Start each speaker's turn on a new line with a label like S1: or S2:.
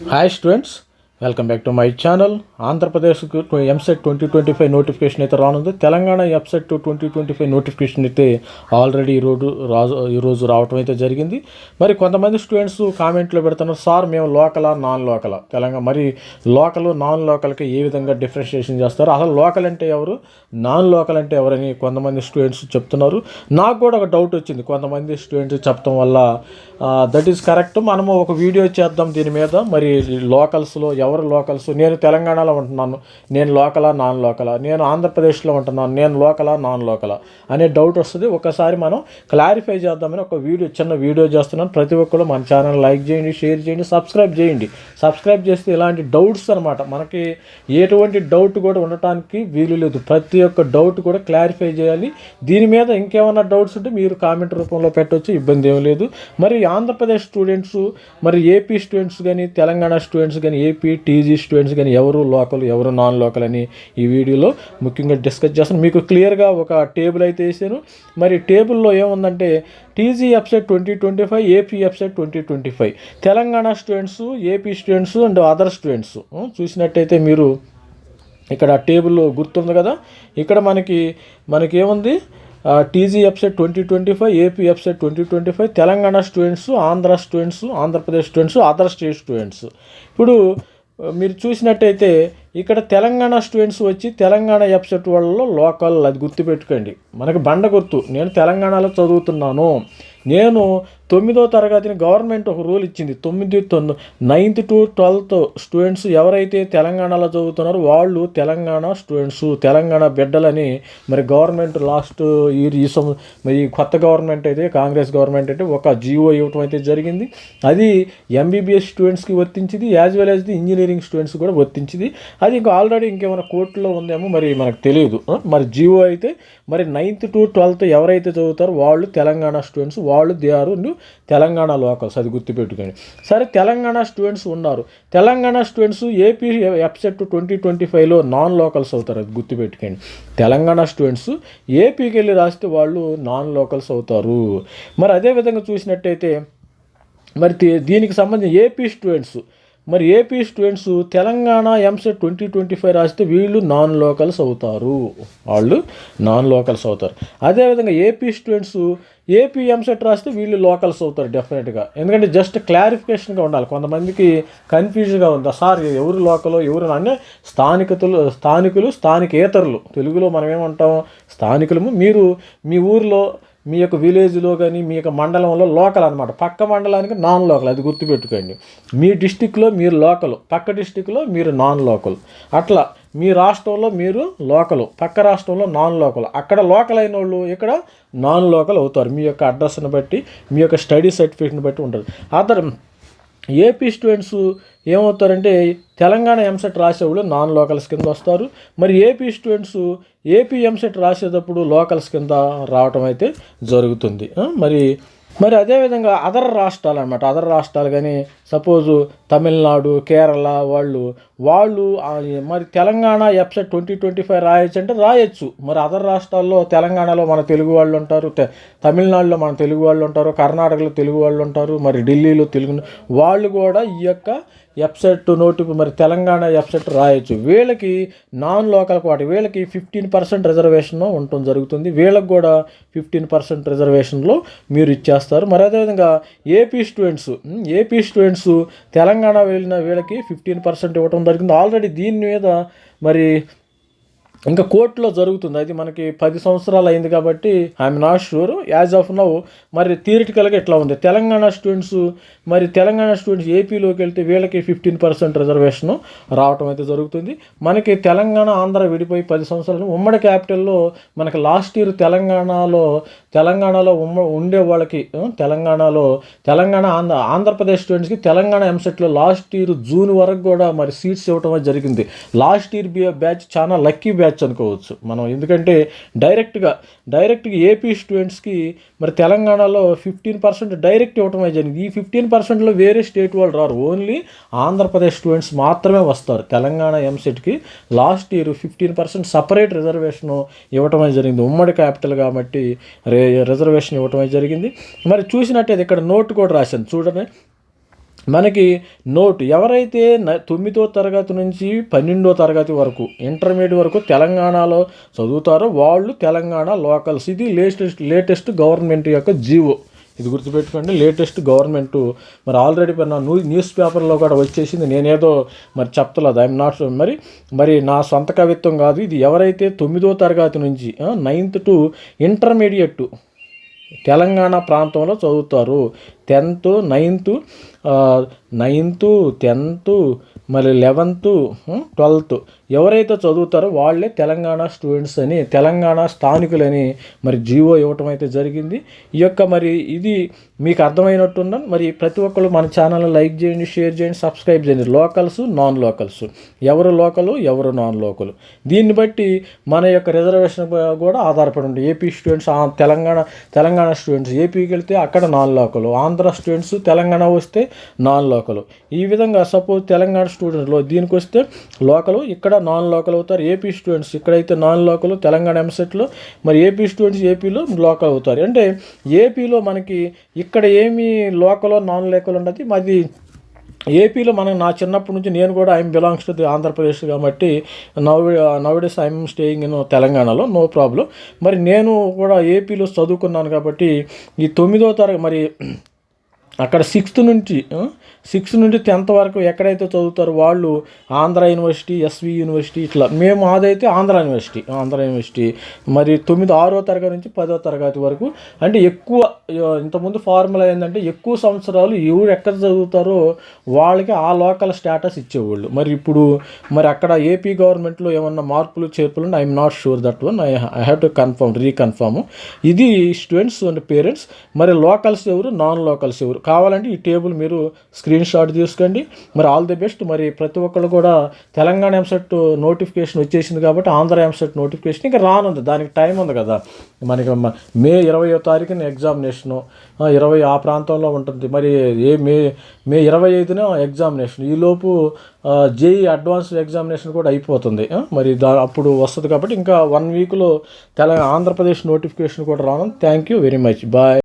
S1: Hi students welcome back to my channel ఆంధ్రప్రదేశ్కు EAMCET twenty twenty five notification అయితే రానుంది. Telangana EAMCET twenty twenty five notification అయితే already ఈరోజు రాజు ఈరోజు రావటం అయితే జరిగింది. మరి కొంతమంది స్టూడెంట్స్ కామెంట్లో పెడుతున్నారు సార్ మేము లోకలా నాన్ లోకలా తెలంగాణ మరి లోకల్ నాన్ లోకల్కి ఏ విధంగా డిఫరెన్షియేషన్ చేస్తారు? అసలు లోకల్ అంటే ఎవరు? నాన్ లోకల్ అంటే ఎవరని కొంతమంది స్టూడెంట్స్ చెప్తున్నారు. నాకు కూడా ఒక డౌట్ వచ్చింది. కొంతమంది స్టూడెంట్స్ చెప్పడం వల్ల దట్ ఈస్ కరెక్ట్ మనము ఒక వీడియో చేద్దాం దీని మీద. మరి లోకల్స్లో ఎవరు లోకల్స్ నేను తెలంగాణలో ఉంటున్నాను. నేను లోకలా నాన్ లోకలా నేను ఆంధ్రప్రదేశ్లో ఉంటున్నాను. నేను లోకలా నాన్ లోకలా అనే డౌట్ వస్తుంది. ఒకసారి మనం క్లారిఫై చేద్దామని ఒక వీడియో చిన్న వీడియో చేస్తున్నాను. ప్రతి ఒక్కరు మన ఛానల్ లైక్ చేయండి షేర్ చేయండి సబ్స్క్రైబ్ చేయండి. సబ్స్క్రైబ్ చేస్తే ఇలాంటి డౌట్స్ అనమాట మనకి ఎటువంటి డౌట్ కూడా ఉండటానికి వీలు లేదు. ప్రతి ఒక్క డౌట్ కూడా క్లారిఫై చేయాలి. దీని మీద ఇంకేమైనా డౌట్స్ ఉంటే మీరు కామెంట్ రూపంలో పెట్టవచ్చు ఇబ్బంది ఏం లేదు. మరి ఆంధ్రప్రదేశ్ స్టూడెంట్స్ మరి ఏపీ స్టూడెంట్స్ కానీ తెలంగాణ స్టూడెంట్స్ కానీ ఏపీ టీజీ స్టూడెంట్స్ కానీ ఎవరు లోకల్ ఎవరు నాన్ లోకల్ అని ఈ వీడియోలో ముఖ్యంగా డిస్కస్ చేస్తాను. మీకు క్లియర్గా ఒక టేబుల్ అయితే వేసాను. మరి టేబుల్లో ఏముందంటే TG EAPCET twenty twenty five AP EAPCET twenty twenty five Telangana students AP students and other students చూసినట్టయితే మీరు ఇక్కడ టేబుల్లో గుర్తుంది కదా? ఇక్కడ మనకి మనకి ఏముంది TG EAPCET twenty twenty five AP EAPCET twenty twenty five Telangana students Andhra students Andhra Pradesh students other state students ఇప్పుడు మీరు చూసినట్టయితే ఇక్కడ తెలంగాణ స్టూడెంట్స్ వచ్చి తెలంగాణ ఎప్సెట్ వాళ్ళలో లోకల్ అది గుర్తుపెట్టుకోండి. మనకి బండ గుర్తు. నేను తెలంగాణలో చదువుతున్నాను. నేను తొమ్మిదో తరగతిని గవర్నమెంట్ ఒక రూల్ ఇచ్చింది. తొమ్మిది తొమ్మిది నైన్త్ టు ట్వెల్త్ స్టూడెంట్స్ ఎవరైతే తెలంగాణలో చదువుతున్నారో వాళ్ళు తెలంగాణ స్టూడెంట్స్ తెలంగాణ బిడ్డలని మరి గవర్నమెంట్ లాస్ట్ ఇయర్ ఈ సం మరి ఈ కొత్త గవర్నమెంట్ అయితే కాంగ్రెస్ గవర్నమెంట్ అయితే ఒక జీవో ఇవ్వటం అయితే జరిగింది. అది ఎంబీబీఎస్ స్టూడెంట్స్కి వర్తించింది as well as the engineering students కూడా వర్తించింది. అది ఇంకా ఆల్రెడీ ఇంకేమైనా కోర్టులో ఉందేమో మరి మనకు తెలియదు. మరి జియో అయితే మరి నైన్త్ టు ట్వెల్త్ ఎవరైతే చదువుతారో వాళ్ళు తెలంగాణ స్టూడెంట్స్ వాళ్ళు దే ఆర్ తెలంగాణ లోకల్స్ అది గుర్తుపెట్టుకోండి. సరే తెలంగాణ స్టూడెంట్స్ ఉన్నారు. Telangana students AP EAPCET twenty twenty ఫైవ్లో నాన్ లోకల్స్ అవుతారు అది గుర్తుపెట్టుకోండి. తెలంగాణ స్టూడెంట్స్ ఏపీకి వెళ్ళి రాస్తే వాళ్ళు నాన్ లోకల్స్ అవుతారు. మరి అదేవిధంగా చూసినట్టయితే మరి దీనికి సంబంధించి ఏపీ స్టూడెంట్స్ మరి AP students Telangana EAMCET twenty twenty five రాస్తే వీళ్ళు నాన్ లోకల్స్ అవుతారు. వాళ్ళు నాన్ లోకల్స్ అవుతారు. అదేవిధంగా ఏపీ స్టూడెంట్స్ ఏపీ ఎంసెట్ రాస్తే వీళ్ళు లోకల్స్ అవుతారు డెఫినెట్గా ఎందుకంటే జస్ట్ క్లారిఫికేషన్గా ఉండాలి. కొంతమందికి కన్ఫ్యూజన్గా ఉందా. సార్ ఎవరు లోకలో ఎవరు అంటే స్థానికతలు స్థానికులు స్థానికేతరులు. తెలుగులో మనం ఏమంటాం స్థానికులము. మీరు మీ ఊరిలో మీ యొక్క విలేజ్లో కానీ మీ యొక్క మండలంలో లోకల్ అనమాట పక్క మండలానికి నాన్ లోకల్ అది గుర్తుపెట్టుకోండి. మీ డిస్టిక్లో మీరు లోకల్ పక్క డిస్టిక్లో మీరు నాన్ లోకల్. అట్లా మీ రాష్ట్రంలో మీరు లోకల్ పక్క రాష్ట్రంలో నాన్ లోకల్. అక్కడ లోకల్ అయిన వాళ్ళు ఇక్కడ నాన్ లోకల్ అవుతారు. మీ యొక్క అడ్రస్ని బట్టి మీ యొక్క స్టడీ సర్టిఫికేట్ని బట్టి ఉంటుంది అదర్ ఏపీ స్టూడెంట్స్ ఏమవుతారంటే తెలంగాణ ఎంసెట్ రాసేవాళ్ళు నాన్ లోకల్స్ కింద వస్తారు. మరి ఏపీ స్టూడెంట్స్ ఏపీ ఎంసెట్ రాసేటప్పుడు లోకల్స్ కింద రావటం అయితే జరుగుతుంది. మరి మరి అదేవిధంగా అదర్ రాష్ట్రాలు అనమాట అదర్ రాష్ట్రాలు కానీ సపోజు తమిళనాడు కేరళ వాళ్ళు వాళ్ళు మరి Telangana EAPCET twenty twenty five రాయొచ్చు అంటే రాయొచ్చు. మరి అదర్ రాష్ట్రాల్లో తెలంగాణలో మన తెలుగు వాళ్ళు ఉంటారు తమిళనాడులో మన తెలుగు వాళ్ళు ఉంటారు కర్ణాటకలో తెలుగు వాళ్ళు ఉంటారు మరి ఢిల్లీలో తెలుగు వాళ్ళు కూడా ఈ యొక్క ఎఫ్సెట్ నోటి మరి తెలంగాణ ఎఫ్సెట్ రాయొచ్చు. వీళ్ళకి నాన్ లోకల్ వాటి వీళ్ళకి ఫిఫ్టీన్ పర్సెంట్ రిజర్వేషన్ ఉండటం జరుగుతుంది. వీళ్ళకి కూడా ఫిఫ్టీన్ పర్సెంట్ రిజర్వేషన్లో మీరు ఇచ్చేస్తారు. మరి అదేవిధంగా AP students AP students Telangana వెళ్ళిన వీళ్ళకి ఫిఫ్టీన్ పర్సెంట్ ఇవ్వటం జరిగింది. ఆల్రెడీ దీని మీద మరి ఇంకా కోర్టులో జరుగుతుంది. అది మనకి పది సంవత్సరాలు అయింది కాబట్టి I'm not sure as of now మరి థియరిటికల్గా ఇట్లా ఉంది? తెలంగాణ స్టూడెంట్స్ మరి తెలంగాణ స్టూడెంట్స్ ఏపీలోకి వెళ్తే వీళ్ళకి ఫిఫ్టీన్ పర్సెంట్ రిజర్వేషన్ రావటం అయితే జరుగుతుంది. మనకి తెలంగాణ ఆంధ్ర విడిపోయి పది సంవత్సరాలు. ఉమ్మడి క్యాపిటల్లో మనకి లాస్ట్ ఇయర్ తెలంగాణలో తెలంగాణలో ఉమ్మ ఉండే వాళ్ళకి తెలంగాణలో తెలంగాణ ఆంధ్ర ఆంధ్రప్రదేశ్ స్టూడెంట్స్కి తెలంగాణ ఎంసెట్లో లాస్ట్ ఇయర్ జూన్ వరకు కూడా మరి సీట్స్ ఇవ్వటం జరిగింది. లాస్ట్ ఇయర్ బ్యాచ్ చాలా లక్కీ బ్యాచ్ అనుకోవచ్చు. మనం ఎందుకంటే డైరెక్ట్గా డైరెక్ట్గా ఏపీ స్టూడెంట్స్కి మరి తెలంగాణలో ఫిఫ్టీన్ పర్సెంట్ డైరెక్ట్ ఇవ్వటం జరిగింది. ఈ ఫిఫ్టీన్ పర్సెంట్లో వేరే స్టేట్ వాళ్ళు రారు. ఓన్లీ ఆంధ్రప్రదేశ్ స్టూడెంట్స్ మాత్రమే వస్తారు. Telangana ఎంసెట్కి last year fifteen percent separate reservation ఇవ్వటం జరిగింది. ఉమ్మడి క్యాపిటల్ కాబట్టి రిజర్వేషన్ ఇవ్వటం జరిగింది. మరి చూసినట్టయితే ఇక్కడ నోట్ కూడా రాశాను. చూడండి. మనకి నోట్ ఎవరైతే తొమ్మిదో తరగతి నుంచి పన్నెండో తరగతి వరకు ఇంటర్మీడియట్ వరకు తెలంగాణలో చదువుతారో వాళ్ళు తెలంగాణ లోకల్స్. ఇది లేటెస్ట్ లేటెస్ట్ గవర్నమెంట్ యొక్క జీవో. ఇది గుర్తుపెట్టుకోండి లేటెస్ట్ గవర్నమెంట్. మరి ఆల్రెడీ నా న్యూ- న్యూస్ పేపర్లో కూడా వచ్చేసింది. నేనేదో మరి చెప్తలేదు ఐఎమ్ నాట్ మరి మరి నా సొంత కవిత్వం కాదు. ఇది ఎవరైతే తొమ్మిదో తరగతి నుంచి నైన్త్ టు ఇంటర్మీడియట్ తెలంగాణ ప్రాంతంలో చదువుతారు టెన్త్ నైన్త్ నైన్త్ టెన్త్ మరి లెవెన్త్ ట్వెల్త్. ఎవరైతే చదువుతారో వాళ్ళే తెలంగాణ స్టూడెంట్స్ అని తెలంగాణ స్థానికులని మరి జీవో ఇవ్వటం అయితే జరిగింది. ఈ యొక్క మరి ఇది మీకు అర్థమైనట్టున్నాను మరి ప్రతి ఒక్కరు మన ఛానల్ని లైక్ చేయండి షేర్ చేయండి సబ్స్క్రైబ్ చేయండి. లోకల్స్ నాన్ లోకల్స్ ఎవరు లోకలు ఎవరు నాన్ లోకలు దీన్ని బట్టి మన యొక్క రిజర్వేషన్ కూడా ఆధారపడి ఉంటుంది. AP students Telangana Telangana students. ఏపీకి వెళ్తే అక్కడ నాన్ లోకలు ఆంధ్ర స్టూడెంట్స్ తెలంగాణ వస్తే నాన్ లోకలు ఈ విధంగా సపోజ్ తెలంగాణ స్టూడెంట్లో దీనికి వస్తే లోకలు ఇక్కడ నాన్ లోకల్ అవుతారు. ఏపీ స్టూడెంట్స్ ఇక్కడైతే నాన్ లోకల్ తెలంగాణ ఎంసెట్లో మరి ఏపీ స్టూడెంట్స్ ఏపీలో లోకల్ అవుతారు. అంటే ఏపీలో మనకి ఇక్కడ ఏమి లోకలో నాన్ లోకల్ ఉండదు. మాది ఏపీలో మనం నా చిన్నప్పటి నుంచి నేను కూడా I'm belongs to the Andhra Pradesh కాబట్టి now nowadays I'm staying in తెలంగాణలో నో ప్రాబ్లం మరి నేను కూడా ఏపీలో చదువుకున్నాను కాబట్టి ఈ తొమ్మిదో తరగతి మరి అక్కడ సిక్స్త్ నుంచి సిక్స్త్ నుండి టెన్త్ వరకు ఎక్కడైతే చదువుతారో వాళ్ళు ఆంధ్ర యూనివర్సిటీ ఎస్వి యూనివర్సిటీ ఇట్లా. మేము అదైతే ఆంధ్ర యూనివర్సిటీ ఆంధ్ర యూనివర్సిటీ. మరి తొమ్మిది ఆరో తరగతి నుంచి పదో తరగతి వరకు. అంటే ఎక్కువ ఇంతకుముందు ఫార్ములా ఏంటంటే ఎక్కువ సంవత్సరాలు ఎవరు ఎక్కడ చదువుతారో వాళ్ళకి ఆ లోకల్ స్టేటస్ ఇచ్చేవాళ్ళు. మరి ఇప్పుడు మరి అక్కడ ఏపీ గవర్నమెంట్లో ఏమన్నా మార్పులు చేర్పులు I'm not sure that one I I have to confirm reconfirm ఇది స్టూడెంట్స్ అండ్ పేరెంట్స్ మరి లోకల్స్ ఎవరు? నాన్ లోకల్స్ ఎవరు? కావాలంటే ఈ టేబుల్ మీరు స్క్రీన్ షాట్ తీసుకోండి. మరి ఆల్ ది బెస్ట్. మరి ప్రతి ఒక్కళ్ళు కూడా తెలంగాణ ఎంసెట్ నోటిఫికేషన్ వచ్చేసింది కాబట్టి ఆంధ్ర ఎంసెట్ నోటిఫికేషన్ ఇంకా రానుంది. దానికి టైం ఉంది కదా. మనకి మే ఇరవయో తారీఖున ఎగ్జామినేషను ఇరవై ఆ ప్రాంతంలో ఉంటుంది. మరి ఏ మే మే ఇరవై ఐదున ఎగ్జామినేషన్. ఈలోపు జేఈ అడ్వాన్స్ ఎగ్జామినేషన్ కూడా అయిపోతుంది. మరి దా అప్పుడు వస్తుంది కాబట్టి ఇంకా వన్ వీక్లో తెలంగాణ ఆంధ్రప్రదేశ్ నోటిఫికేషన్ కూడా రాను thank you very much bye